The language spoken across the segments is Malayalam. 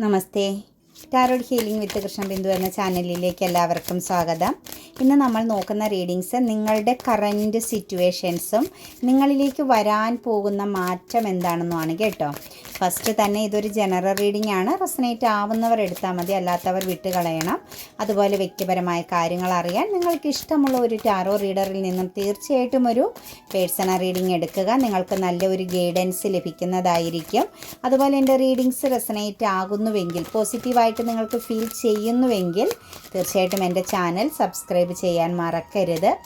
Namaste. Tarot healing with Krishnabindu എന്ന ചാനലിലേക്ക് എല്ലാവർക്കും സ്വാഗതം. ഇന്ന് നമ്മൾ നോക്കുന്ന റീഡിങ്സ് നിങ്ങളുടെ കറന്റ് സിറ്റുവേഷൻസും നിങ്ങളിലേക്ക് വരാൻ പോകുന്ന മാറ്റം എന്താണെന്നുമാണ് കേട്ടോ. ഫസ്റ്റ് തന്നെ ഇതൊരു ജനറൽ റീഡിംഗ് ആണ്. റെസനേറ്റ് ആവുന്നവർ എടുത്താൽ മതി അല്ലാത്തവർ വിട്ടുകളയണം അതുപോലെ വ്യക്തിപരമായ കാര്യങ്ങൾ അറിയാൻ നിങ്ങൾക്ക് ഇഷ്ടമുള്ള ഒരു ടാറോ റീഡറിൽ നിന്നും തീർച്ചയായിട്ടും ഒരു പേഴ്സണൽ റീഡിംഗ് എടുക്കുക. നിങ്ങൾക്ക് നല്ല ഒരു ഗൈഡൻസ് ലഭിക്കുന്നതായിരിക്കും. അതുപോലെ എന്റെ റീഡിങ്സ് റെസനേറ്റ് ആകുന്നുവെങ്കിൽ പോസിറ്റീവായിട്ട് നിങ്ങൾക്ക് ഫീൽ ചെയ്യുന്നുവെങ്കിൽ തീർച്ചയായിട്ടും എന്റെ ചാനൽ സബ്സ്ക്രൈബ് ചെയ്യാൻ മറക്കരുത്.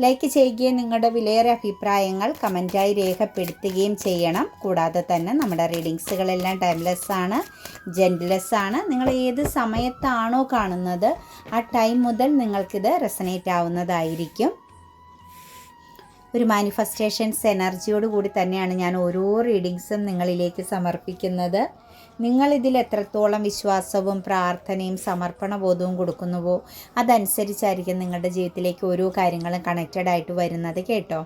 ലൈക്ക് ചെയ്യുകയും നിങ്ങളുടെ വിലയേറെ അഭിപ്രായങ്ങൾ കമന്റായി രേഖപ്പെടുത്തുകയും ചെയ്യണം. കൂടാതെ തന്നെ നമ്മുടെ റീഡിങ്സുകളെല്ലാം ടൈംലെസ് ആണ് ജെന്റ്ലെസ് ആണ്. നിങ്ങൾ ഏത് സമയത്താണോ കാണുന്നത് ആ ടൈം മുതൽ നിങ്ങൾക്കിത് റെസനേറ്റ് ആവുന്നതായിരിക്കും. ഒരു മാനിഫെസ്റ്റേഷൻസ് എനർജിയോട് കൂടി തന്നെയാണ് ഞാൻ ഓരോ റീഡിങ്സും നിങ്ങളിലേക്ക് സമർപ്പിക്കുന്നത്. നിങ്ങൾ ഇതിൽ എത്രത്തോളം വിശ്വാസവും പ്രാർത്ഥനയും സമർപ്പണബോധവും കൊടുക്കുന്നുവോ അതനുസരിച്ചായിരിക്കും നിങ്ങളുടെ ജീവിതത്തിലേക്ക് ഓരോ കാര്യങ്ങളും കണക്റ്റഡ് ആയിട്ട് വരുന്നത് കേട്ടോ.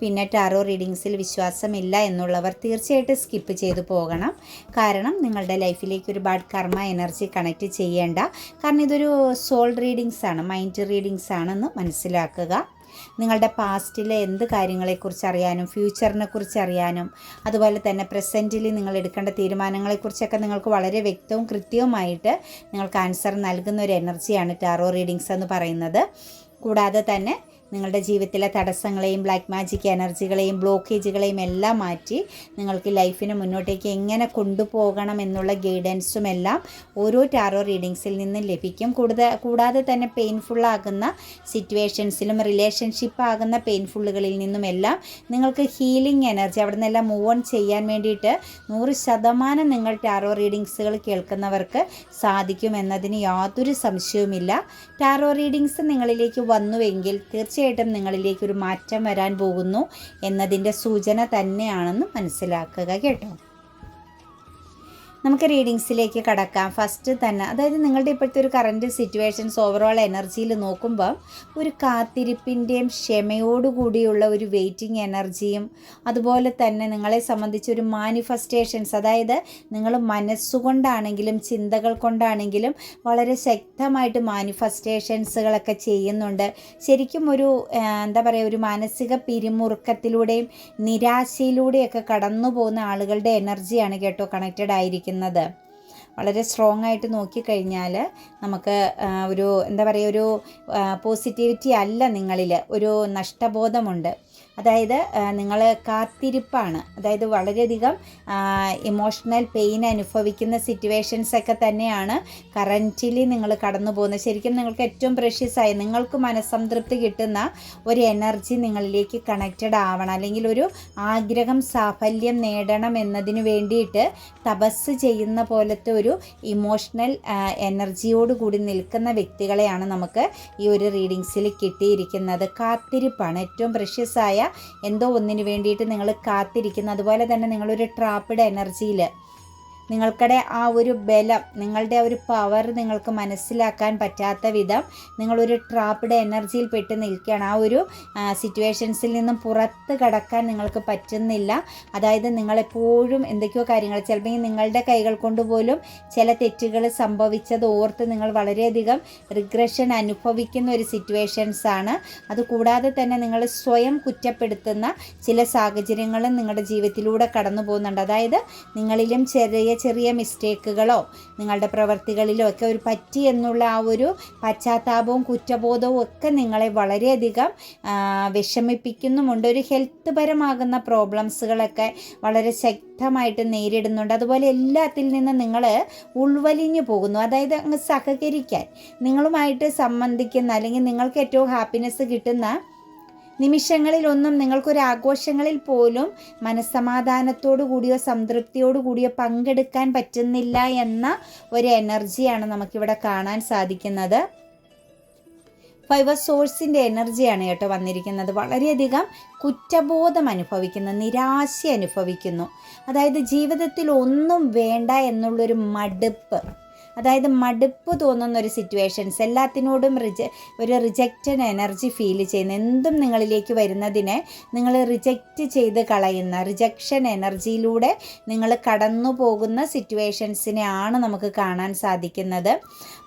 പിന്നെ ടാറോ റീഡിങ്സിൽ വിശ്വാസമില്ല എന്നുള്ളവർ തീർച്ചയായിട്ടും സ്കിപ്പ് ചെയ്തു പോകണം. കാരണം നിങ്ങളുടെ ലൈഫിലേക്ക് ഒരുപാട് കർമ്മ എനർജി കണക്റ്റ് ചെയ്യേണ്ട. കാരണം ഇതൊരു സോൾ റീഡിങ്സ് ആണ് മൈൻഡ് റീഡിങ്സ് ആണെന്ന് മനസ്സിലാക്കുക. നിങ്ങളുടെ പാസ്റ്റിലെ എന്ത് കാര്യങ്ങളെക്കുറിച്ച് അറിയാനും ഫ്യൂച്ചറിനെ കുറിച്ച് അറിയാനും അതുപോലെ തന്നെ പ്രസന്റിൽ നിങ്ങൾ എടുക്കേണ്ട തീരുമാനങ്ങളെക്കുറിച്ചൊക്കെ നിങ്ങൾക്ക് വളരെ വ്യക്തവും കൃത്യവുമായിട്ട് നിങ്ങൾക്ക് ആൻസർ നൽകുന്ന ഒരു എനർജിയാണ് ടാറോ റീഡിങ്സ് എന്ന് പറയുന്നത്. കൂടാതെ തന്നെ നിങ്ങളുടെ ജീവിതത്തിലെ തടസ്സങ്ങളെയും ബ്ലാക്ക് മാജിക് എനർജികളെയും ബ്ലോക്കേജുകളെയും എല്ലാം മാറ്റി നിങ്ങൾക്ക് ലൈഫിന് മുന്നോട്ടേക്ക് എങ്ങനെ കൊണ്ടുപോകണം എന്നുള്ള ഗൈഡൻസും എല്ലാം ഓരോ ടാറോ റീഡിങ്സിൽ നിന്നും ലഭിക്കും. കൂടുതൽ കൂടാതെ തന്നെ പെയിൻഫുള്ളാകുന്ന സിറ്റുവേഷൻസിലും റിലേഷൻഷിപ്പ് ആകുന്ന പെയിൻഫുള്ളുകളിൽ നിന്നുമെല്ലാം നിങ്ങൾക്ക് ഹീലിംഗ് എനർജി അവിടെ നിന്നെല്ലാം മൂവ് ഓൺ ചെയ്യാൻ വേണ്ടിയിട്ട് നൂറ് ശതമാനം നിങ്ങൾ ടാറോ റീഡിങ്സുകൾ കേൾക്കുന്നവർക്ക് സാധിക്കും എന്നതിന് യാതൊരു സംശയവുമില്ല. ടാറോ റീഡിങ്സ് നിങ്ങളിലേക്ക് വന്നുവെങ്കിൽ തീർച്ചയായിട്ടും നിങ്ങളിലേക്ക് ഒരു മാറ്റം വരാൻ പോകുന്നു എന്നതിന്റെ സൂചന തന്നെയാണെന്ന് മനസ്സിലാക്കുക കേട്ടോ. നമുക്ക് റീഡിങ്സിലേക്ക് കടക്കാം. ഫസ്റ്റ് തന്നെ അതായത് നിങ്ങളുടെ ഇപ്പോഴത്തെ ഒരു കറന്റ് സിറ്റുവേഷൻസ് ഓവറോൾ എനർജിയിൽ നോക്കുമ്പോൾ ഒരു കാത്തിരിപ്പിന്റെയും ക്ഷമയോടുകൂടിയുള്ള ഒരു വെയിറ്റിംഗ് എനർജിയും അതുപോലെ തന്നെ നിങ്ങളെ സംബന്ധിച്ച് ഒരു മാനിഫെസ്റ്റേഷൻസ് അതായത് നിങ്ങൾ മനസ്സുകൊണ്ടാണെങ്കിലും ചിന്തകൾ കൊണ്ടാണെങ്കിലും വളരെ ശക്തമായിട്ട് മാനിഫെസ്റ്റേഷൻസുകളൊക്കെ ചെയ്യുന്നുണ്ട്. ശരിക്കും ഒരു എന്താ പറയുക ഒരു മാനസിക പിരിമുറുക്കത്തിലൂടെയും നിരാശയിലൂടെയൊക്കെ കടന്നു പോകുന്ന ആളുകളുടെ എനർജിയാണ് കേട്ടോ കണക്റ്റഡ് ആയിരിക്കുന്നത്. വളരെ സ്ട്രോങ് ആയിട്ട് നോക്കിക്കഴിഞ്ഞാൽ നമുക്ക് ഒരു എന്താ പറയുക ഒരു പോസിറ്റിവിറ്റി അല്ല നിങ്ങളിൽ ഒരു നഷ്ടബോധമുണ്ട്. അതായത് നിങ്ങൾ കാത്തിരിപ്പാണ്. അതായത് വളരെയധികം ഇമോഷണൽ പെയിൻ അനുഭവിക്കുന്ന സിറ്റുവേഷൻസ് ഒക്കെ തന്നെയാണ് കറന്റിലി നിങ്ങൾ കടന്നു പോകുന്നത്. ശരിക്കും നിങ്ങൾക്ക് ഏറ്റവും പ്രഷ്യസായ നിങ്ങൾക്ക് മനസ്സംതൃപ്തി കിട്ടുന്ന ഒരു എനർജി നിങ്ങളിലേക്ക് കണക്റ്റഡ് ആവണം. അല്ലെങ്കിൽ ഒരു ആഗ്രഹം സാഫല്യം നേടണം എന്നതിന് വേണ്ടിയിട്ട് തപസ് ചെയ്യുന്ന പോലത്തെ ഒരു ഇമോഷണൽ എനർജിയോട് കൂടി നിൽക്കുന്ന വ്യക്തികളെയാണ് നമുക്ക് ഈ ഒരു റീഡിങ്സിൽ കിട്ടിയിരിക്കുന്നത്. കാത്തിരിപ്പാണ്. ഏറ്റവും ആയ എന്തോ ഒന്നിന് വേണ്ടിയിട്ട് നിങ്ങൾ കാത്തിരിക്കുന്നു. അതുപോലെ തന്നെ നിങ്ങളൊരു ട്രാപ്പിഡ് എനർജിയിൽ നിങ്ങൾക്കടെ ആ ഒരു ബലം നിങ്ങളുടെ ഒരു പവർ നിങ്ങൾക്ക് മനസ്സിലാക്കാൻ പറ്റാത്ത വിധം നിങ്ങളൊരു ട്രാപ്പ്ഡ് എനർജിയിൽ പെട്ട് നിൽക്കുകയാണ്. ആ ഒരു സിറ്റുവേഷൻസിൽ നിന്നും പുറത്ത് കടക്കാൻ നിങ്ങൾക്ക് പറ്റുന്നില്ല. അതായത് നിങ്ങളെപ്പോഴും എന്തൊക്കെയോ കാര്യങ്ങൾ ചിലപ്പോൾ നിങ്ങളുടെ കൈകൾ കൊണ്ട് പോലും ചില തെറ്റുകൾ സംഭവിച്ചത് ഓർത്ത് നിങ്ങൾ വളരെയധികം റിഗ്രഷൻ അനുഭവിക്കുന്ന ഒരു സിറ്റുവേഷൻസ് ആണ്. അതുകൂടാതെ തന്നെ നിങ്ങൾ സ്വയം കുറ്റപ്പെടുത്തുന്ന ചില സാഹചര്യങ്ങളും നിങ്ങളുടെ ജീവിതത്തിലൂടെ കടന്നു പോകുന്നുണ്ട് അതായത് നിങ്ങളിലും ചെറിയ ചെറിയ മിസ്റ്റേക്കുകളോ നിങ്ങളുടെ പ്രവർത്തികളിലോ ഒക്കെ ഒരു പറ്റി എന്നുള്ള ആ ഒരു പശ്ചാത്താപവും കുറ്റബോധവും ഒക്കെ നിങ്ങളെ വളരെയധികം വിഷമിപ്പിക്കുന്നുമുണ്ട്. ഒരു ഹെൽത്ത് പരമാകുന്ന പ്രോബ്ലംസുകളൊക്കെ വളരെ ശക്തമായിട്ട് നേരിടുന്നുണ്ട്. അതുപോലെ എല്ലാത്തിൽ നിന്ന് നിങ്ങൾ ഉൾവലിഞ്ഞു പോകുന്നു. അതായത് അങ്ങ് സഹകരിക്കാൻ നിങ്ങളുമായിട്ട് സംബന്ധിക്കുന്ന അല്ലെങ്കിൽ നിങ്ങൾക്ക് ഏറ്റവും ഹാപ്പിനെസ് കിട്ടുന്ന നിമിഷങ്ങളിലൊന്നും നിങ്ങൾക്കൊരു ആഘോഷങ്ങളിൽ പോലും മനസ്സമാധാനത്തോടു കൂടിയോ സംതൃപ്തിയോടു കൂടിയോ പങ്കെടുക്കാൻ പറ്റുന്നില്ല എന്ന ഒരു എനർജിയാണ് നമുക്കിവിടെ കാണാൻ സാധിക്കുന്നത്. ഫൈവർ സോഴ്സിന്റെ എനർജിയാണ് കേട്ടോ വന്നിരിക്കുന്നത്. വളരെയധികം കുറ്റബോധം അനുഭവിക്കുന്നു നിരാശ അനുഭവിക്കുന്നു. അതായത് ജീവിതത്തിൽ ഒന്നും വേണ്ട എന്നുള്ളൊരു മടുപ്പ്. അതായത് മടുപ്പ് തോന്നുന്ന ഒരു സിറ്റുവേഷൻസ് എല്ലാത്തിനോടും റിജ ഒരു റിജക്റ്റഡ് എനർജി ഫീൽ ചെയ്യുന്ന എന്തും നിങ്ങളിലേക്ക് വരുന്നതിനെ നിങ്ങൾ റിജക്റ്റ് ചെയ്ത് കളയുന്ന റിജക്ഷൻ എനർജിയിലൂടെ നിങ്ങൾ കടന്നു പോകുന്ന സിറ്റുവേഷൻസിനെയാണ് നമുക്ക് കാണാൻ സാധിക്കുന്നത്.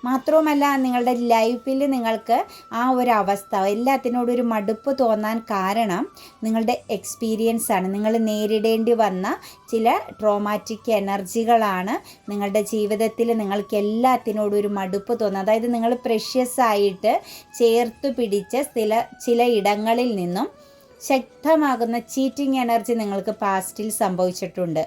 മാത്രവുമല്ല നിങ്ങളുടെ ലൈഫിൽ നിങ്ങൾക്ക് ആ ഒരു അവസ്ഥ എല്ലാത്തിനോടും ഒരു മടുപ്പ് തോന്നാൻ കാരണം നിങ്ങളുടെ എക്സ്പീരിയൻസ് ആണ്. നിങ്ങൾ നേരിടേണ്ടി വന്ന ചില ട്രോമാറ്റിക് എനർജികളാണ് നിങ്ങളുടെ ജീവിതത്തിൽ നിങ്ങൾക്ക് എല്ലാത്തിനോടും ഒരു മടുപ്പ് തോന്നും. അതായത് നിങ്ങൾ പ്രഷ്യസ് ആയിട്ട് ചേർത്ത് പിടിച്ച ചില ചില ഇടങ്ങളിൽ നിന്നും ശക്തമാകുന്ന ചീറ്റിംഗ് എനർജി നിങ്ങൾക്ക് പാസ്റ്റിൽ സംഭവിച്ചിട്ടുണ്ട്.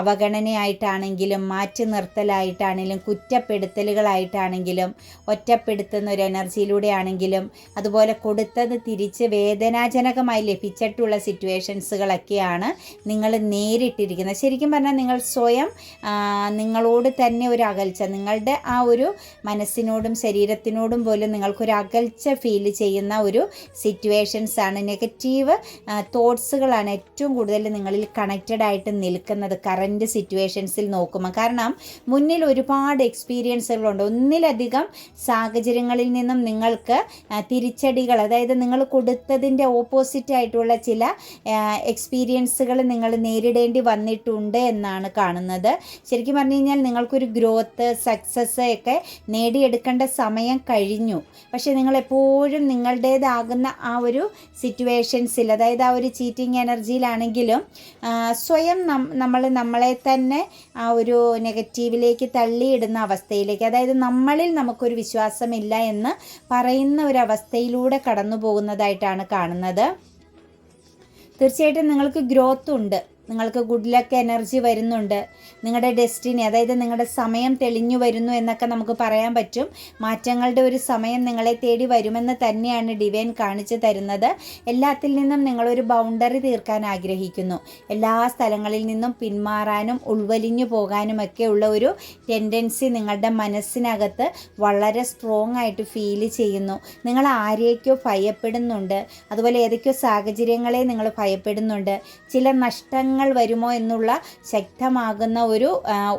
അവഗണനയായിട്ടാണെങ്കിലും മാറ്റി നിർത്തലായിട്ടാണെങ്കിലും കുറ്റപ്പെടുത്തലുകളായിട്ടാണെങ്കിലും ഒറ്റപ്പെടുത്തുന്ന ഒരു എനർജിയിലൂടെയാണെങ്കിലും അതുപോലെ കൊടുത്തത് തിരിച്ച് വേദനാജനകമായി ലഭിച്ചിട്ടുള്ള സിറ്റുവേഷൻസുകളൊക്കെയാണ് നിങ്ങൾ നേരിട്ടിരിക്കുന്നത്. ശരിക്കും പറഞ്ഞാൽ നിങ്ങൾ സ്വയം നിങ്ങളോട് തന്നെ ഒരു അകൽച്ച നിങ്ങളുടെ ആ ഒരു മനസ്സിനോടും ശരീരത്തിനോടും പോലും നിങ്ങൾക്കൊരു അകൽച്ച ഫീൽ ചെയ്യുന്ന ഒരു സിറ്റുവേഷൻസാണ് നെഗറ്റീവ് തോട്ട്സുകളാണ് ഏറ്റവും കൂടുതൽ നിങ്ങളിൽ കണക്റ്റഡ് ആയിട്ട് നിൽക്കുന്നത് കറന്റ് സിറ്റുവേഷൻസിൽ നോക്കുമ്പോൾ കാരണം മുന്നിൽ ഒരുപാട് എക്സ്പീരിയൻസുകളുണ്ട് ഒന്നിലധികം സാഹചര്യങ്ങളിൽ നിന്നും നിങ്ങൾക്ക് തിരിച്ചടികൾ അതായത് നിങ്ങൾ കൊടുത്തതിന്റെ ഓപ്പോസിറ്റ് ആയിട്ടുള്ള ചില എക്സ്പീരിയൻസുകൾ നിങ്ങൾ നേരിടേണ്ടി വന്നിട്ടുണ്ട് എന്നാണ് കാണുന്നത്. ശരിക്കും പറഞ്ഞു കഴിഞ്ഞാൽ നിങ്ങൾക്കൊരു ഗ്രോത്ത് സക്സസ് ഒക്കെ നേടിയെടുക്കേണ്ട സമയം കഴിഞ്ഞു. പക്ഷേ നിങ്ങൾ എപ്പോഴും നിങ്ങളുടേതാകുന്ന ആ ഒരു സിറ്റുവേഷൻസിൽ അതായത് ആ ഒരു ചീറ്റിംഗ് എനർജിയിലാണെങ്കിലും സ്വയം നമ്മൾ നമ്മളെ തന്നെ ആ ഒരു നെഗറ്റീവിലേക്ക് തള്ളിയിടുന്ന അവസ്ഥയിലേക്ക് അതായത് നമ്മളിൽ നമുക്കൊരു വിശ്വാസമില്ല എന്ന് പറയുന്ന ഒരു അവസ്ഥയിലൂടെ കടന്നു പോകുന്നതായിട്ടാണ് കാണുന്നത്. തീർച്ചയായിട്ടും നിങ്ങൾക്ക് ഗ്രോത്ത് ഉണ്ട്. നിങ്ങൾക്ക് ഗുഡ് ലക്ക് എനർജി വരുന്നുണ്ട്. നിങ്ങളുടെ ഡെസ്റ്റിനി അതായത് നിങ്ങളുടെ സമയം തെളിഞ്ഞു വരുന്നു എന്നൊക്കെ നമുക്ക് പറയാൻ പറ്റും. മാറ്റങ്ങളുടെ ഒരു സമയം നിങ്ങളെ തേടി വരുമെന്ന് തന്നെയാണ് ഡിവൈൻ കാണിച്ചു തരുന്നത്. എല്ലാത്തിൽ നിന്നും നിങ്ങളൊരു ബൗണ്ടറി തീർക്കാൻ ആഗ്രഹിക്കുന്നു. എല്ലാ സ്ഥലങ്ങളിൽ നിന്നും പിന്മാറാനും ഉൾവലിഞ്ഞു പോകാനും ഒക്കെ ഉള്ള ഒരു ടെൻഡൻസി നിങ്ങളുടെ മനസ്സിനകത്ത് വളരെ സ്ട്രോങ് ആയിട്ട് ഫീൽ ചെയ്യുന്നു. നിങ്ങൾ ആരെയൊക്കെയോ ഭയപ്പെടുന്നുണ്ട്. അതുപോലെ ഏതൊക്കെയോ സാഹചര്യങ്ങളെ നിങ്ങൾ ഭയപ്പെടുന്നുണ്ട്. ചില നഷ്ടങ്ങൾ പ്രശ്നങ്ങൾ വരുമോ എന്നുള്ള ശക്തമാകുന്ന ഒരു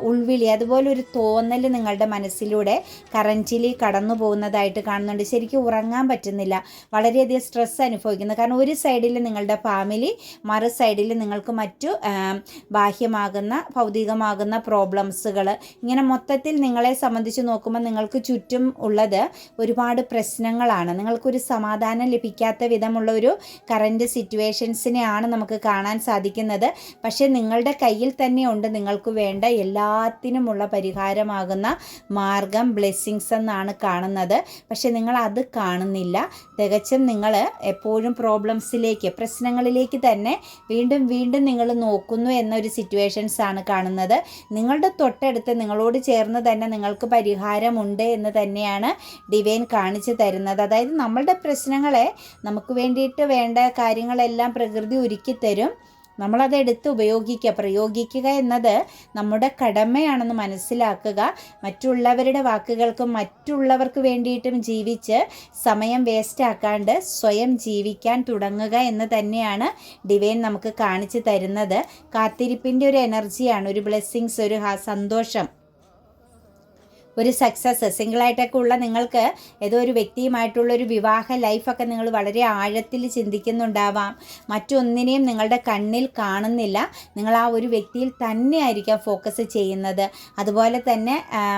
ഉൾവിളി അതുപോലെ ഒരു തോന്നൽ നിങ്ങളുടെ മനസ്സിലൂടെ കറന്റിലി കടന്നു പോകുന്നതായിട്ട് കാണുന്നുണ്ട്. ശരിക്കും ഉറങ്ങാൻ പറ്റുന്നില്ല. വളരെയധികം സ്ട്രെസ് അനുഭവിക്കുന്നു. കാരണം ഒരു സൈഡിൽ നിങ്ങളുടെ ഫാമിലി മറു സൈഡിൽ നിങ്ങൾക്ക് മറ്റു ബാഹ്യമാകുന്ന ഭൗതികമാകുന്ന പ്രോബ്ലംസുകൾ ഇങ്ങനെ മൊത്തത്തിൽ നിങ്ങളെ സംബന്ധിച്ച് നോക്കുമ്പോൾ നിങ്ങൾക്ക് ചുറ്റും ഉള്ളത് ഒരുപാട് പ്രശ്നങ്ങളാണ്. നിങ്ങൾക്കൊരു സമാധാനം ലഭിക്കാത്ത വിധമുള്ള ഒരു കറന്റ് സിറ്റുവേഷൻസിനെയാണ് നമുക്ക് കാണാൻ സാധിക്കുന്നത്. പക്ഷേ നിങ്ങളുടെ കയ്യിൽ തന്നെ ഉണ്ട്. നിങ്ങൾക്ക് വേണ്ട എല്ലാത്തിനുമുള്ള പരിഹാരമാകുന്ന മാർഗം ബ്ലെസ്സിങ്സ് എന്നാണ് കാണുന്നത്. പക്ഷേ നിങ്ങൾ അത് കാണുന്നില്ല. തികച്ചും നിങ്ങൾ എപ്പോഴും പ്രോബ്ലംസിലേക്ക് പ്രശ്നങ്ങളിലേക്ക് തന്നെ വീണ്ടും വീണ്ടും നിങ്ങൾ നോക്കുന്നു എന്നൊരു സിറ്റുവേഷൻസ് ആണ് കാണുന്നത്. നിങ്ങളുടെ തൊട്ടടുത്ത് നിങ്ങളോട് ചേർന്ന് തന്നെ നിങ്ങൾക്ക് പരിഹാരമുണ്ട് എന്ന് തന്നെയാണ് ഡിവൈൻ കാണിച്ചു തരുന്നത്. അതായത് നമ്മളുടെ പ്രശ്നങ്ങളെ നമുക്ക് വേണ്ടിയിട്ട് വേണ്ട കാര്യങ്ങളെല്ലാം പ്രകൃതി ഒരുക്കി തരും നമ്മളത് എടുത്ത് ഉപയോഗിക്കുക. പ്രയോഗിക്കുക എന്നത് നമ്മുടെ കടമയാണെന്ന് മനസ്സിലാക്കുക. മറ്റുള്ളവരുടെ വാക്കുകൾക്കും മറ്റുള്ളവർക്ക് വേണ്ടിയിട്ടും ജീവിച്ച് സമയം വേസ്റ്റാക്കാണ്ട് സ്വയം ജീവിക്കാൻ തുടങ്ങുക എന്ന് തന്നെയാണ് ഡിവൈൻ നമുക്ക് കാണിച്ചു തരുന്നത്. കാത്തിരിപ്പിന്റെ ഒരു എനർജിയാണ് ഒരു ബ്ലെസ്സിങ്സ് ഒരു സന്തോഷം. ഒരു സക്സസ് സിംഗിളായിട്ടൊക്കെ ഉള്ള നിങ്ങൾക്ക് ഏതോ ഒരു വ്യക്തിയുമായിട്ടുള്ള ഒരു വിവാഹ ലൈഫൊക്കെ നിങ്ങൾ വളരെ ആഴത്തിൽ ചിന്തിക്കുന്നുണ്ടാവാം. മറ്റൊന്നിനെയും നിങ്ങളുടെ കണ്ണിൽ കാണുന്നില്ല. നിങ്ങൾ ആ ഒരു വ്യക്തിയിൽ തന്നെ ആയിരിക്കാം ഫോക്കസ് ചെയ്യുന്നത്. അതുപോലെ തന്നെ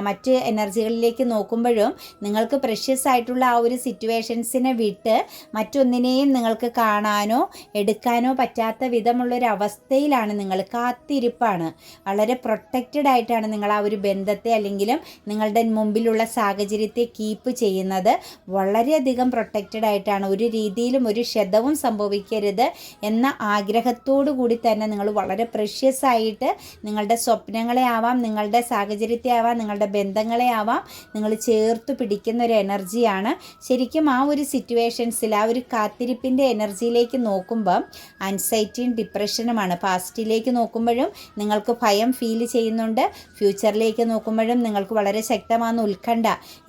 മറ്റ് എനർജികളിലേക്ക് നോക്കുമ്പോഴും നിങ്ങൾക്ക് പ്രഷ്യസ് ആയിട്ടുള്ള ആ ഒരു സിറ്റുവേഷൻസിനെ വിട്ട് മറ്റൊന്നിനെയും നിങ്ങൾക്ക് കാണാനോ എടുക്കാനോ പറ്റാത്ത വിധമുള്ളൊരു അവസ്ഥയിലാണ് നിങ്ങൾ കാത്തിരിപ്പാണ്. വളരെ പ്രൊട്ടക്റ്റഡ് ആയിട്ടാണ് നിങ്ങൾ ആ ഒരു ബന്ധത്തെ അല്ലെങ്കിലും നിങ്ങൾ നിങ്ങളുടെ മുമ്പിലുള്ള സാഹചര്യത്തെ കീപ്പ് ചെയ്യുന്നത് വളരെയധികം പ്രൊട്ടക്റ്റഡ് ആയിട്ടാണ്. ഒരു രീതിയിലും ഒരു ക്ഷതവും സംഭവിക്കരുത് എന്ന ആഗ്രഹത്തോടു കൂടി തന്നെ നിങ്ങൾ വളരെ പ്രഷ്യസ് ആയിട്ട് നിങ്ങളുടെ സ്വപ്നങ്ങളെ ആവാം നിങ്ങളുടെ സാഹചര്യത്തെ ആവാം നിങ്ങളുടെ ബന്ധങ്ങളെ ആവാം നിങ്ങൾ ചേർത്ത് പിടിക്കുന്ന ഒരു എനർജിയാണ് ശരിക്കും ആ ഒരു സിറ്റുവേഷൻസിൽ ആ ഒരു കാത്തിരിപ്പിന്റെ എനർജിയിലേക്ക് നോക്കുമ്പം അൻസൈറ്റിയും ഡിപ്രഷനുമാണ് പാസ്റ്റിലേക്ക് നോക്കുമ്പോഴും നിങ്ങൾക്ക് ഭയം ഫീൽ ചെയ്യുന്നുണ്ട്. ഫ്യൂച്ചറിലേക്ക് നോക്കുമ്പോഴും നിങ്ങൾക്ക് വളരെ ശക്തമാകുന്ന ഉത്കണ്ഠ.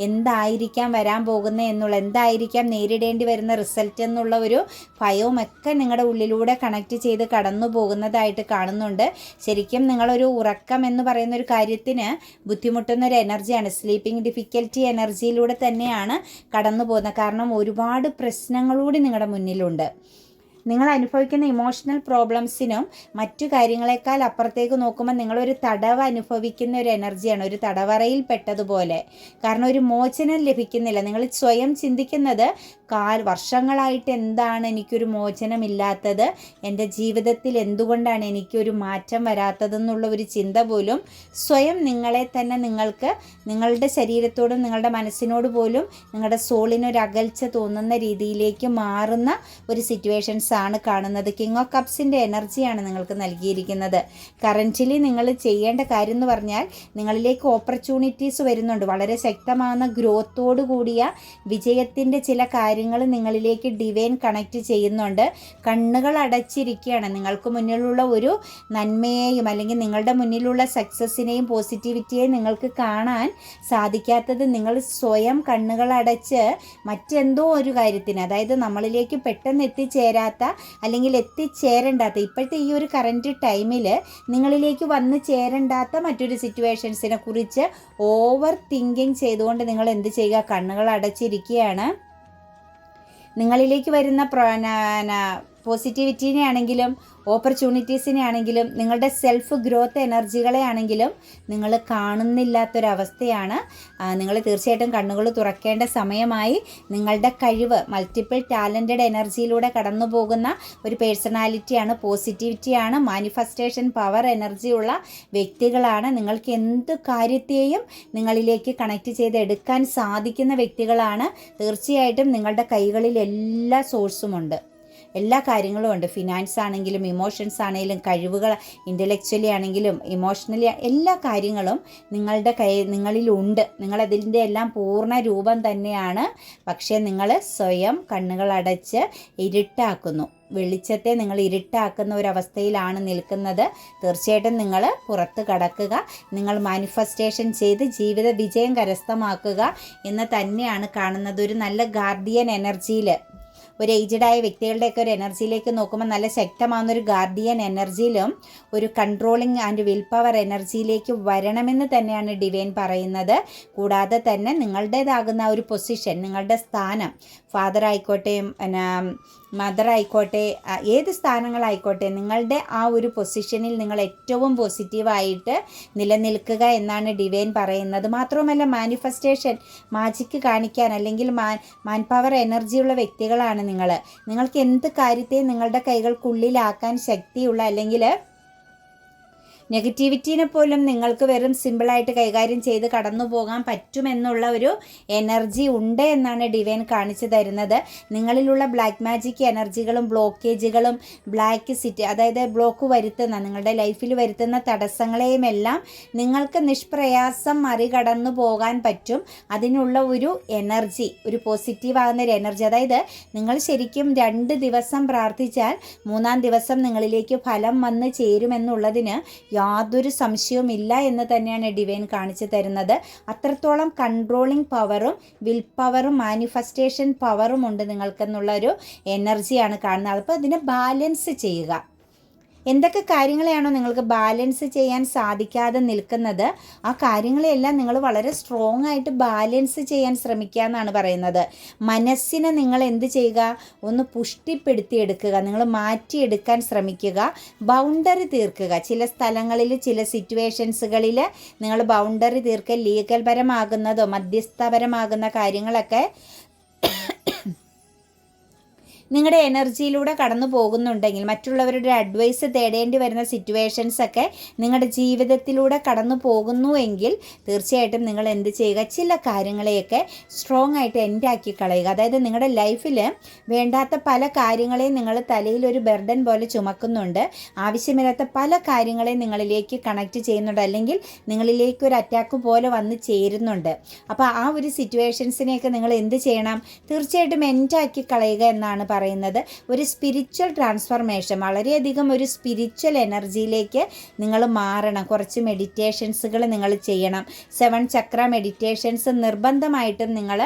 എന്തായിരിക്കാം വരാൻ പോകുന്നത് എന്നുള്ള എന്തായിരിക്കാം നേരിടേണ്ടി വരുന്ന റിസൾട്ട് എന്നുള്ള ഒരു ഭയവും ഒക്കെ നിങ്ങളുടെ ഉള്ളിലൂടെ കണക്ട് ചെയ്ത് കടന്നു പോകുന്നതായിട്ട് കാണുന്നുണ്ട്. ശരിക്കും നിങ്ങളൊരു ഉറക്കം എന്ന് പറയുന്ന ഒരു കാര്യത്തിന് ബുദ്ധിമുട്ടുന്ന ഒരു എനർജിയാണ് സ്ലീപ്പിംഗ് ഡിഫിക്കൽറ്റി എനർജിയിലൂടെ തന്നെയാണ് കടന്നു പോകുന്നത്. കാരണം ഒരുപാട് പ്രശ്നങ്ങളൂടി നിങ്ങളുടെ മുന്നിലുണ്ട്. നിങ്ങൾ അനുഭവിക്കുന്ന ഇമോഷണൽ പ്രോബ്ലംസിനും മറ്റു കാര്യങ്ങളെക്കാൾ അപ്പുറത്തേക്ക് നോക്കുമ്പോൾ നിങ്ങളൊരു തടവ് അനുഭവിക്കുന്ന ഒരു എനർജിയാണ് ഒരു തടവറയിൽ പെട്ടതുപോലെ. കാരണം ഒരു മോചനം ലഭിക്കുന്നില്ല. നിങ്ങൾ സ്വയം ചിന്തിക്കുന്നത് കാൽ വർഷങ്ങളായിട്ട് എന്താണ് എനിക്കൊരു മോചനമില്ലാത്തത്? എന്റെ ജീവിതത്തിൽ എന്തുകൊണ്ടാണ് എനിക്കൊരു മാറ്റം വരാത്തതെന്നുള്ള ഒരു ചിന്ത പോലും സ്വയം നിങ്ങളെ തന്നെ നിങ്ങൾക്ക് നിങ്ങളുടെ ശരീരത്തോടും നിങ്ങളുടെ മനസ്സിനോട് പോലും നിങ്ങളുടെ സോളിനൊരു അകൽച്ച തോന്നുന്ന രീതിയിലേക്ക് മാറുന്ന ഒരു സിറ്റുവേഷൻസ് ആണ് കാണുന്നത്. കിങ് ഓഫ് കപ്സിന്റെ എനർജിയാണ് നിങ്ങൾക്ക് നൽകിയിരിക്കുന്നത്. കറന്റ്ലി നിങ്ങൾ ചെയ്യേണ്ട കാര്യം എന്ന് പറഞ്ഞാൽ നിങ്ങളിലേക്ക് ഓപ്പർച്യൂണിറ്റീസ് വരുന്നുണ്ട്. വളരെ ശക്തമാകുന്ന ഗ്രോത്തോടു കൂടിയ വിജയത്തിന്റെ ചില കാര്യങ്ങൾ നിങ്ങളിലേക്ക് ഡിവൈൻ കണക്റ്റ് ചെയ്യുന്നുണ്ട്. കണ്ണുകൾ അടച്ചിരിക്കുകയാണ്. നിങ്ങൾക്ക് മുന്നിലുള്ള ഒരു നന്മയെയും അല്ലെങ്കിൽ നിങ്ങളുടെ മുന്നിലുള്ള സക്സസ്സിനെയും പോസിറ്റിവിറ്റിയെയും നിങ്ങൾക്ക് കാണാൻ സാധിക്കാത്തത് നിങ്ങൾ സ്വയം കണ്ണുകൾ അടച്ച് മറ്റെന്തോ ഒരു കാര്യത്തിന് അതായത് നമ്മളിലേക്ക് പെട്ടെന്ന് എത്തിച്ചേരാത്ത അല്ലെങ്കിൽ എത്തിച്ചേരണ്ടാത്ത ഇപ്പോഴത്തെ ഈ ഒരു കറന്റ് ടൈമിൽ നിങ്ങളിലേക്ക് വന്ന് ചേരണ്ടാത്ത മറ്റൊരു സിറ്റുവേഷൻസിനെ കുറിച്ച് ഓവർ തിങ്കിങ് ചെയ്തുകൊണ്ട് നിങ്ങൾ എന്ത് ചെയ്യുക? കണ്ണുകൾ അടച്ചിരിക്കുകയാണ്. നിങ്ങളിലേക്ക് വരുന്ന പോസിറ്റിവിറ്റീനെ ആണെങ്കിലും ഓപ്പർച്യൂണിറ്റീസിനെ ആണെങ്കിലും നിങ്ങളുടെ സെൽഫ് ഗ്രോത്ത് എനർജികളെ ആണെങ്കിലും നിങ്ങൾ കാണുന്നില്ലാത്തൊരവസ്ഥയാണ്. നിങ്ങൾ തീർച്ചയായിട്ടും കണ്ണുകൾ തുറക്കേണ്ട സമയമായി നിങ്ങളുടെ കഴിവ് മൾട്ടിപ്പിൾ ടാലന്റഡ് എനർജിയിലൂടെ കടന്നു പോകുന്ന ഒരു പേഴ്സണാലിറ്റിയാണ് പോസിറ്റിവിറ്റിയാണ് മാനിഫെസ്റ്റേഷൻ പവർ എനർജിയുള്ള വ്യക്തികളാണ്. നിങ്ങൾക്ക് എന്ത് കാര്യത്തെയും നിങ്ങളിലേക്ക് കണക്ട് ചെയ്ത് എടുക്കാൻ സാധിക്കുന്ന വ്യക്തികളാണ്. തീർച്ചയായിട്ടും നിങ്ങളുടെ കൈകളിൽ എല്ലാ സോഴ്സുമുണ്ട് എല്ലാ കാര്യങ്ങളും ഉണ്ട്. ഫിനാൻസ് ആണെങ്കിലും ഇമോഷൻസ് ആണെങ്കിലും കഴിവുകൾ ഇന്റലക്ച്വലി ആണെങ്കിലും ഇമോഷണലി എല്ലാ കാര്യങ്ങളും നിങ്ങളുടെ കൈ നിങ്ങളിലുണ്ട്. നിങ്ങളതിന്റെ എല്ലാം പൂർണ രൂപം തന്നെയാണ്. പക്ഷേ നിങ്ങൾ സ്വയം കണ്ണുകൾ അടച്ച് ഇരുട്ടാക്കുന്നു. വെളിച്ചത്തെ നിങ്ങൾ ഇരുട്ടാക്കുന്ന ഒരവസ്ഥയിലാണ് നിൽക്കുന്നത്. തീർച്ചയായിട്ടും നിങ്ങൾ പുറത്ത് കടക്കുക. നിങ്ങൾ മാനിഫെസ്റ്റേഷൻ ചെയ്ത് ജീവിത വിജയം കരസ്ഥമാക്കുക എന്ന് തന്നെയാണ് കാണുന്നത്. ഒരു നല്ല ഗാർഡിയൻ എനർജിയിൽ ഒരു ഏജ്ഡായ വ്യക്തികളുടെയൊക്കെ ഒരു എനർജിയിലേക്ക് നോക്കുമ്പോൾ നല്ല ശക്തമാകുന്ന ഒരു ഗാർഡിയൻ എനർജിയിലും ഒരു കൺട്രോളിങ് ആൻഡ് വിൽ പവർ എനർജിയിലേക്ക് വരണമെന്ന് തന്നെയാണ് ഡിവൈൻ പറയുന്നത്. കൂടാതെ തന്നെ നിങ്ങളുടേതാകുന്ന ഒരു പൊസിഷൻ നിങ്ങളുടെ സ്ഥാനം ഫാദർ ആയിക്കോട്ടെ പിന്നെ മദർ ആയിക്കോട്ടെ ഏത് സ്ഥാനങ്ങളായിക്കോട്ടെ നിങ്ങളുടെ ആ ഒരു പൊസിഷനിൽ നിങ്ങൾ ഏറ്റവും പോസിറ്റീവായിട്ട് നിലനിൽക്കുക എന്നാണ് ഡിവൈൻ പറയുന്നത്. മാത്രവുമല്ല മാനിഫെസ്റ്റേഷൻ മാജിക്ക് കാണിക്കാൻ അല്ലെങ്കിൽ മാൻ മാൻ പവർ എനർജിയുള്ള വ്യക്തികളാണ് നിങ്ങൾ. നിങ്ങൾക്ക് എന്ത് കാര്യത്തെയും നിങ്ങളുടെ കൈകൾക്കുള്ളിലാക്കാൻ ശക്തിയുള്ള അല്ലെങ്കിൽ നെഗറ്റിവിറ്റീനെ പോലും നിങ്ങൾക്ക് വെറും സിമ്പിളായിട്ട് കൈകാര്യം ചെയ്ത് കടന്നു പോകാൻ പറ്റുമെന്നുള്ള ഒരു എനർജി ഉണ്ട് എന്നാണ് ഡിവൈൻ കാണിച്ചു തരുന്നത്. നിങ്ങളിലുള്ള ബ്ലാക്ക് മാജിക് എനർജികളും ബ്ലോക്കേജുകളും ബ്ലാക്ക് സിറ്റി അതായത് ബ്ലോക്ക് വരുത്തുന്ന നിങ്ങളുടെ ലൈഫിൽ വരുത്തുന്ന തടസ്സങ്ങളെയും എല്ലാം നിങ്ങൾക്ക് നിഷ്പ്രയാസം മറികടന്നു പോകാൻ പറ്റും. അതിനുള്ള ഒരു എനർജി ഒരു പോസിറ്റീവ് ആകുന്ന ഒരു എനർജി അതായത് നിങ്ങൾ ശരിക്കും രണ്ട് ദിവസം പ്രാർത്ഥിച്ചാൽ മൂന്നാം ദിവസം നിങ്ങളിലേക്ക് ഫലം വന്ന് ചേരുമെന്നുള്ളതിന് യാതൊരു സംശയവുമില്ല എന്ന് തന്നെയാണ് ഡിവൈൻ കാണിച്ചു തരുന്നത്. അത്രത്തോളം കൺട്രോളിങ് പവറും വിൽ പവറും മാനിഫെസ്റ്റേഷൻ പവറും ഉണ്ട് നിങ്ങൾക്കെന്നുള്ളൊരു എനർജിയാണ് കാണുന്നത്. അപ്പോൾ അതിനെ ബാലൻസ് ചെയ്യുക. എന്തൊക്കെ കാര്യങ്ങളെയാണോ നിങ്ങൾക്ക് ബാലൻസ് ചെയ്യാൻ സാധിക്കാതെ നിൽക്കുന്നത്? ആ കാര്യങ്ങളെയെല്ലാം നിങ്ങൾ വളരെ സ്ട്രോങ് ആയിട്ട് ബാലൻസ് ചെയ്യാൻ ശ്രമിക്കുക എന്നാണ് പറയുന്നത്. മനസ്സിനെ നിങ്ങൾ എന്ത് ചെയ്യുക? ഒന്ന് പുഷ്ടിപ്പെടുത്തിയെടുക്കുക. നിങ്ങൾ മാറ്റിയെടുക്കാൻ ശ്രമിക്കുക. ബൗണ്ടറി തീർക്കുക. ചില സ്ഥലങ്ങളിൽ ചില സിറ്റുവേഷൻസുകളിൽ നിങ്ങൾ ബൗണ്ടറി തീർക്കുക ലീഗൽ പരമാകുന്നതോ മധ്യസ്ഥപരമാകുന്ന കാര്യങ്ങളൊക്കെ നിങ്ങളുടെ എനർജിയിലൂടെ കടന്നു പോകുന്നുണ്ടെങ്കിൽ മറ്റുള്ളവരുടെ അഡ്വൈസ് തേടേണ്ടി വരുന്ന സിറ്റുവേഷൻസ് ഒക്കെ നിങ്ങളുടെ ജീവിതത്തിലൂടെ കടന്നു പോകുന്നുവെങ്കിൽ തീർച്ചയായിട്ടും നിങ്ങൾ എന്ത് ചെയ്യുക? ചില കാര്യങ്ങളെയൊക്കെ സ്ട്രോങ് ആയിട്ട് എൻഡാക്കി കളയുക. അതായത് നിങ്ങളുടെ ലൈഫിൽ വേണ്ടാത്ത പല കാര്യങ്ങളെയും നിങ്ങൾ തലയിൽ ഒരു ബെർഡൻ പോലെ ചുമക്കുന്നുണ്ട്. ആവശ്യമില്ലാത്ത പല കാര്യങ്ങളെയും നിങ്ങളിലേക്ക് കണക്ട് ചെയ്യുന്നുണ്ട്. അല്ലെങ്കിൽ നിങ്ങളിലേക്ക് ഒരു അറ്റാക്ക് പോലെ വന്ന് ചേരുന്നുണ്ട്. അപ്പോൾ ആ ഒരു സിറ്റുവേഷൻസിനെയൊക്കെ നിങ്ങൾ എന്ത് ചെയ്യണം? തീർച്ചയായിട്ടും എൻഡാക്കി കളയുക എന്നാണ് പറയുന്നത് പറയുന്നത് ഒരു സ്പിരിച്വൽ ട്രാൻസ്ഫർമേഷൻ വളരെയധികം ഒരു സ്പിരിച്വൽ എനർജിയിലേക്ക് നിങ്ങൾ മാറണം. കുറച്ച് മെഡിറ്റേഷൻസുകൾ നിങ്ങൾ ചെയ്യണം. സെവൻ ചക്ര മെഡിറ്റേഷൻസ് നിർബന്ധമായിട്ടും നിങ്ങൾ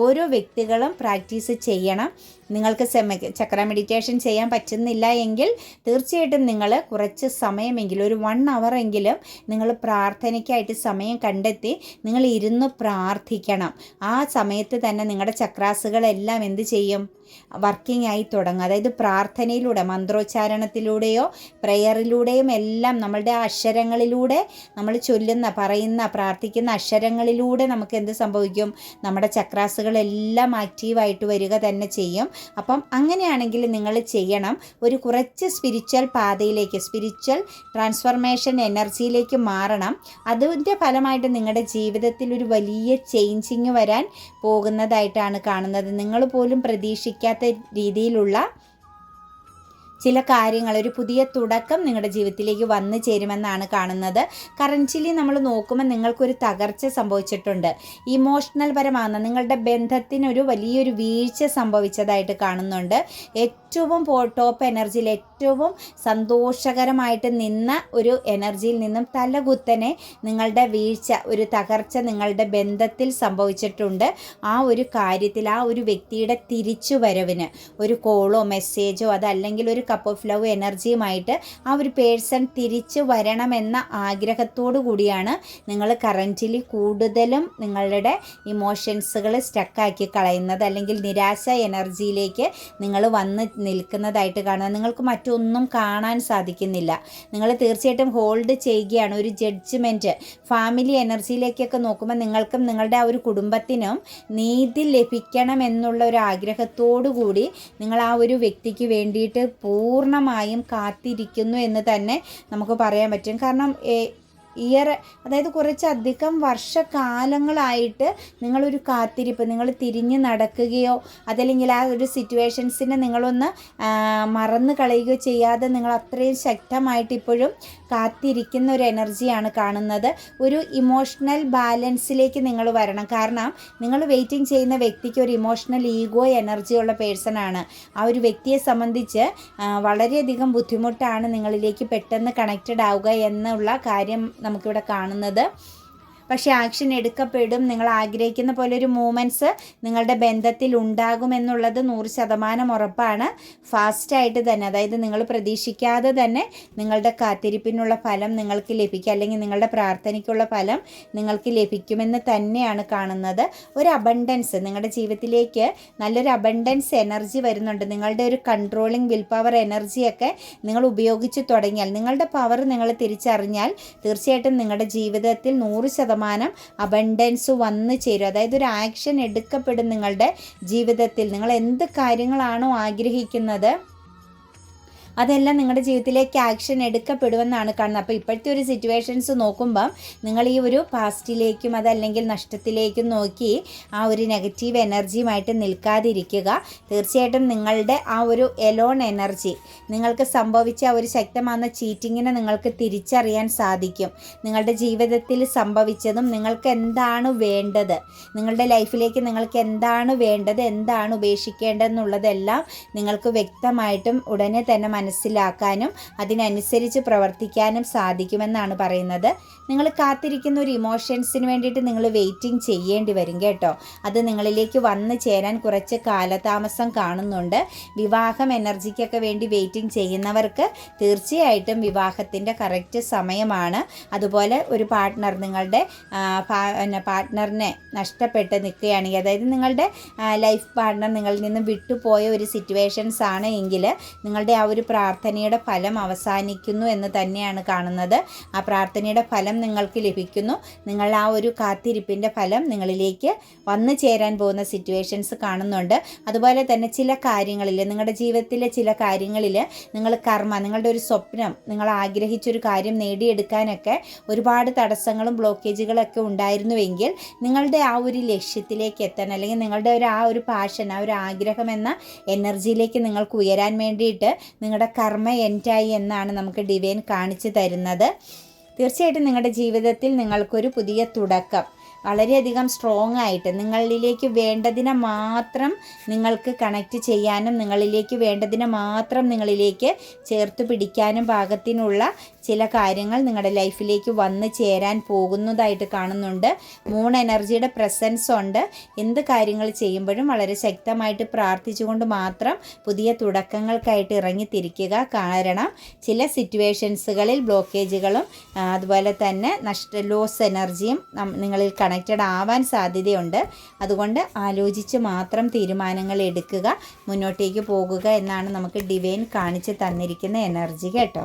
ഓരോ വ്യക്തികളും പ്രാക്ടീസ് ചെയ്യണം. നിങ്ങൾക്ക് ചക്ര മെഡിറ്റേഷൻ ചെയ്യാൻ പറ്റുന്നില്ല എങ്കിൽ തീർച്ചയായിട്ടും നിങ്ങൾ കുറച്ച് സമയമെങ്കിലും ഒരു വൺ അവർ എങ്കിലും നിങ്ങൾ പ്രാർത്ഥനയ്ക്കായിട്ട് സമയം കണ്ടെത്തി നിങ്ങൾ ഇരുന്ന് പ്രാർത്ഥിക്കണം. ആ സമയത്ത് തന്നെ നിങ്ങളുടെ ചക്രാസുകളെല്ലാം എന്ത് ചെയ്യും? വർക്കിംഗ് ആയി തുടങ്ങും. അതായത് പ്രാർത്ഥനയിലൂടെ മന്ത്രോച്ചാരണത്തിലൂടെയോ പ്രെയറിലൂടെയും എല്ലാം നമ്മളുടെ അക്ഷരങ്ങളിലൂടെ നമ്മൾ ചൊല്ലുന്ന പറയുന്ന പ്രാർത്ഥിക്കുന്ന അക്ഷരങ്ങളിലൂടെ നമുക്ക് എന്ത് സംഭവിക്കും? നമ്മുടെ ചക്രാസുകളെല്ലാം ആക്റ്റീവായിട്ട് വരിക തന്നെ ചെയ്യും. അപ്പം അങ്ങനെയാണെങ്കിൽ നിങ്ങൾ ചെയ്യണം. ഒരു കുറച്ച് സ്പിരിച്വൽ പാതയിലേക്ക് സ്പിരിച്വൽ ട്രാൻസ്ഫർമേഷൻ എനർജിയിലേക്ക് മാറണം. അതിന്റെ ഫലമായിട്ട് നിങ്ങളുടെ ജീവിതത്തിൽ ഒരു വലിയ ചേഞ്ചിങ് വരാൻ പോകുന്നതായിട്ടാണ് കാണുന്നത്. നിങ്ങൾ പോലും പ്രതീക്ഷിക്കാത്ത രീതിയിലുള്ള ചില കാര്യങ്ങൾ ഒരു പുതിയ തുടക്കം നിങ്ങളുടെ ജീവിതത്തിലേക്ക് വന്നു ചേരുമെന്നാണ് കാണുന്നത്. കറൻസിലി നമ്മൾ നോക്കുമ്പോൾ നിങ്ങൾക്കൊരു തകർച്ച സംഭവിച്ചിട്ടുണ്ട്. ഇമോഷണൽ പരമാകുന്ന നിങ്ങളുടെ ബന്ധത്തിനൊരു വലിയൊരു വീഴ്ച സംഭവിച്ചതായിട്ട് കാണുന്നുണ്ട്. ഏറ്റവും ടോപ്പ് എനർജിയിൽ ഏറ്റവും സന്തോഷകരമായിട്ട് നിന്ന ഒരു എനർജിയിൽ നിന്നും തലകുത്തനെ നിങ്ങളുടെ വീഴ്ച ഒരു തകർച്ച നിങ്ങളുടെ ബന്ധത്തിൽ സംഭവിച്ചിട്ടുണ്ട്. ആ ഒരു കാര്യത്തിൽ ആ ഒരു വ്യക്തിയുടെ തിരിച്ചുവരവിന് ഒരു കോളോ മെസ്സേജോ അതല്ലെങ്കിൽ ഒരു കപ്പ് ഓഫ് ലവ് എനർജിയുമായിട്ട് ആ ഒരു പേഴ്സൺ തിരിച്ചു വരണമെന്ന ആഗ്രഹത്തോടു കൂടിയാണ് നിങ്ങൾ കറന്റിലി കൂടുതലും നിങ്ങളുടെ ഇമോഷൻസുകൾ സ്റ്റക്കാക്കി കളയുന്നത് അല്ലെങ്കിൽ നിരാശ എനർജിയിലേക്ക് നിങ്ങൾ വന്ന് നിൽക്കുന്നതായിട്ട് കാണുന്നത്. നിങ്ങൾക്ക് മറ്റൊന്നും കാണാൻ സാധിക്കുന്നില്ല. നിങ്ങൾ തീർച്ചയായിട്ടും ഹോൾഡ് ചെയ്യുകയാണ്. ഒരു ജഡ്ജ്മെന്റ് ഫാമിലി എനർജിയിലേക്കൊക്കെ നോക്കുമ്പോൾ നിങ്ങൾക്കും നിങ്ങളുടെ ആ ഒരു കുടുംബത്തിനും നീതി ലഭിക്കണം എന്നുള്ള ഒരു ആഗ്രഹത്തോടു കൂടി നിങ്ങൾ ആ ഒരു വ്യക്തിക്ക് വേണ്ടിയിട്ട് പൂർണമായും കാത്തിരിക്കുന്നു എന്ന് തന്നെ നമുക്ക് പറയാൻ പറ്റും. കാരണം ഇയർ അതായത് കുറച്ചധികം വർഷകാലങ്ങളായിട്ട് നിങ്ങളൊരു കാത്തിരിപ്പ് നിങ്ങൾ തിരിഞ്ഞ് നടക്കുകയോ അതല്ലെങ്കിൽ ആ ഒരു സിറ്റുവേഷൻസിനെ നിങ്ങളൊന്ന് മറന്നു കളയുകയോ ചെയ്യാതെ നിങ്ങൾ അത്രയും ശക്തമായിട്ട് ഇപ്പോഴും കാത്തിരിക്കുന്ന ഒരു എനർജിയാണ് കാണുന്നത്. ഒരു ഇമോഷണൽ ബാലൻസിലേക്ക് നിങ്ങൾ വരണം. കാരണം നിങ്ങൾ വെയിറ്റിംഗ് ചെയ്യുന്ന വ്യക്തിക്ക് ഒരു ഇമോഷണൽ ഈഗോ എനർജിയുള്ള പേഴ്സണാണ് ആ ഒരു വ്യക്തിയെ സംബന്ധിച്ച് വളരെയധികം ബുദ്ധിമുട്ടാണ് നിങ്ങളിലേക്ക് പെട്ടെന്ന് കണക്റ്റഡ് ആവുക എന്നുള്ള കാര്യം നമുക്കിവിടെ കാണുന്നത്. പക്ഷേ ആക്ഷൻ എടുക്കപ്പെടും. നിങ്ങൾ ആഗ്രഹിക്കുന്ന പോലെ ഒരു മൂമെന്റ്സ് നിങ്ങളുടെ ബന്ധത്തിൽ ഉണ്ടാകുമെന്നുള്ളത് നൂറ് ശതമാനം ഉറപ്പാണ്. ഫാസ്റ്റായിട്ട് തന്നെ അതായത് നിങ്ങൾ പ്രതീക്ഷിക്കാതെ തന്നെ നിങ്ങളുടെ കാത്തിരിപ്പിനുള്ള ഫലം നിങ്ങൾക്ക് ലഭിക്കും. അല്ലെങ്കിൽ നിങ്ങളുടെ പ്രാർത്ഥനയ്ക്കുള്ള ഫലം നിങ്ങൾക്ക് ലഭിക്കുമെന്ന് തന്നെയാണ് കാണുന്നത്. ഒരു അബണ്ടൻസ് നിങ്ങളുടെ ജീവിതത്തിലേക്ക് നല്ലൊരു അബണ്ടൻസ് എനർജി വരുന്നുണ്ട്. നിങ്ങളുടെ ഒരു കൺട്രോളിംഗ് വിൽ പവർ എനർജിയൊക്കെ നിങ്ങൾ ഉപയോഗിച്ച് തുടങ്ങിയാൽ നിങ്ങളുടെ പവർ നിങ്ങൾ തിരിച്ചറിഞ്ഞാൽ തീർച്ചയായിട്ടും നിങ്ങളുടെ ജീവിതത്തിൽ നൂറ് ശതമാനം അബണ്ടൻസ് വന്നു ചേരും. അതായത് ഒരു ആക്ഷൻ എടുക്കപ്പെടും നിങ്ങളുടെ ജീവിതത്തിൽ. നിങ്ങൾ എന്ത് കാര്യങ്ങളാണോ ആഗ്രഹിക്കുന്നത് അതെല്ലാം നിങ്ങളുടെ ജീവിതത്തിലേക്ക് ആക്ഷൻ എടുക്കപ്പെടുമെന്നാണ് കാണുന്നത്. അപ്പോൾ ഇപ്പോഴത്തെ ഒരു സിറ്റുവേഷൻസ് നോക്കുമ്പം നിങ്ങൾ ഈ ഒരു പാസ്റ്റിലേക്കും അതല്ലെങ്കിൽ നഷ്ടത്തിലേക്കും നോക്കി ആ ഒരു നെഗറ്റീവ് എനർജിയുമായിട്ട് നിൽക്കാതിരിക്കുക. തീർച്ചയായിട്ടും നിങ്ങളുടെ ആ ഒരു എലോൺ എനർജി നിങ്ങൾക്ക് സംഭവിച്ച ആ ഒരു ശക്തമാകുന്ന ചീറ്റിങ്ങിനെ നിങ്ങൾക്ക് തിരിച്ചറിയാൻ സാധിക്കും. നിങ്ങളുടെ ജീവിതത്തിൽ സംഭവിച്ചതും നിങ്ങൾക്ക് എന്താണ് വേണ്ടത്? നിങ്ങളുടെ ലൈഫിലേക്ക് നിങ്ങൾക്ക് എന്താണ് വേണ്ടത്? എന്താണ് ഉപേക്ഷിക്കേണ്ടതെന്നുള്ളതെല്ലാം നിങ്ങൾക്ക് വ്യക്തമായിട്ടും ഉടനെ തന്നെ മനസ്സിലാക്കാനും അതിനനുസരിച്ച് പ്രവർത്തിക്കാനും സാധിക്കുമെന്നാണ് പറയുന്നത്. നിങ്ങൾ കാത്തിരിക്കുന്ന ഒരു ഇമോഷൻസിന് വേണ്ടിയിട്ട് നിങ്ങൾ വെയിറ്റിംഗ് ചെയ്യേണ്ടി വരും കേട്ടോ. അത് നിങ്ങളിലേക്ക് വന്നു ചേരാൻ കുറച്ച് കാലതാമസം കാണുന്നുണ്ട്. വിവാഹം എനർജിക്കൊക്കെ വേണ്ടി വെയിറ്റിംഗ് ചെയ്യുന്നവർക്ക് തീർച്ചയായിട്ടും വിവാഹത്തിന്റെ കറക്റ്റ് സമയമാണ്. അതുപോലെ ഒരു പാർട്ട്ണർ നിങ്ങളുടെ പാർട്ട്ണറിനെ നഷ്ടപ്പെട്ട് നിൽക്കുകയാണെങ്കിൽ അതായത് നിങ്ങളുടെ ലൈഫ് പാർട്ട്ണർ നിങ്ങളിൽ നിന്ന് വിട്ടുപോയ ഒരു സിറ്റുവേഷൻസ് ആണ് എങ്കിൽ നിങ്ങളുടെ ആ ഒരു പ്രാർത്ഥനയുടെ ഫലം അവസാനിക്കുന്നു എന്ന് തന്നെയാണ് കാണുന്നത്. ആ പ്രാർത്ഥനയുടെ ഫലം നിങ്ങൾക്ക് ലഭിക്കുന്നു. നിങ്ങൾ ആ ഒരു കാത്തിരിപ്പിന്റെ ഫലം നിങ്ങളിലേക്ക് വന്നു ചേരാൻ പോകുന്ന സിറ്റുവേഷൻസ് കാണുന്നുണ്ട്. അതുപോലെ തന്നെ ചില കാര്യങ്ങളിൽ നിങ്ങളുടെ ജീവിതത്തിലെ ചില കാര്യങ്ങളിൽ നിങ്ങൾ കർമ്മ നിങ്ങളുടെ ഒരു സ്വപ്നം നിങ്ങൾ ആഗ്രഹിച്ചൊരു കാര്യം നേടിയെടുക്കാനൊക്കെ ഒരുപാട് തടസ്സങ്ങളും ബ്ലോക്കേജുകളൊക്കെ ഉണ്ടായിരുന്നുവെങ്കിൽ നിങ്ങളുടെ ആ ഒരു ലക്ഷ്യത്തിലേക്ക് എത്താൻ അല്ലെങ്കിൽ നിങ്ങളുടെ ഒരു ആ ഒരു പാഷൻ ആ ഒരു ആഗ്രഹം എന്ന എനർജിയിലേക്ക് നിങ്ങൾക്ക് ഉയരാൻ വേണ്ടിയിട്ട് നിങ്ങളുടെ കർമ്മ എന്റായി എന്നാണ് നമുക്ക് ഡിവൈൻ കാണിച്ചു തരുന്നത്. തീർച്ചയായിട്ടും നിങ്ങളുടെ ജീവിതത്തിൽ നിങ്ങൾക്കൊരു പുതിയ തുടക്കം. വളരെയധികം സ്ട്രോങ് ആയിട്ട് നിങ്ങളിലേക്ക് വേണ്ടതിനെ മാത്രം നിങ്ങൾക്ക് കണക്റ്റ് ചെയ്യാനും നിങ്ങളിലേക്ക് വേണ്ടതിനെ മാത്രം നിങ്ങളിലേക്ക് ചേർത്ത് പിടിക്കാനും പാകത്തിനുള്ള ചില കാര്യങ്ങൾ നിങ്ങളുടെ ലൈഫിലേക്ക് വന്ന് ചേരാൻ പോകുന്നതായിട്ട് കാണുന്നുണ്ട്. മൂൺ എനർജിയുടെ പ്രസൻസ് ഉണ്ട്. എന്ത് കാര്യങ്ങൾ ചെയ്യുമ്പോഴും വളരെ ശക്തമായിട്ട് പ്രാർത്ഥിച്ചുകൊണ്ട് മാത്രം പുതിയ തുടക്കങ്ങൾക്കായിട്ട് ഇറങ്ങിത്തിരിക്കുക. കാരണം ചില സിറ്റുവേഷൻസുകളിൽ ബ്ലോക്കേജുകളും അതുപോലെ തന്നെ നഷ്ട ലോസ് എനർജിയും നിങ്ങളിൽ കണക്റ്റഡ് ആവാൻ സാധ്യതയുണ്ട്. അതുകൊണ്ട് ആലോചിച്ച് മാത്രം തീരുമാനങ്ങൾ എടുക്കുക മുന്നോട്ടേക്ക് പോകുക എന്നാണ് നമുക്ക് ഡിവൈൻ കാണിച്ച് തന്നിരിക്കുന്ന എനർജി കേട്ടോ.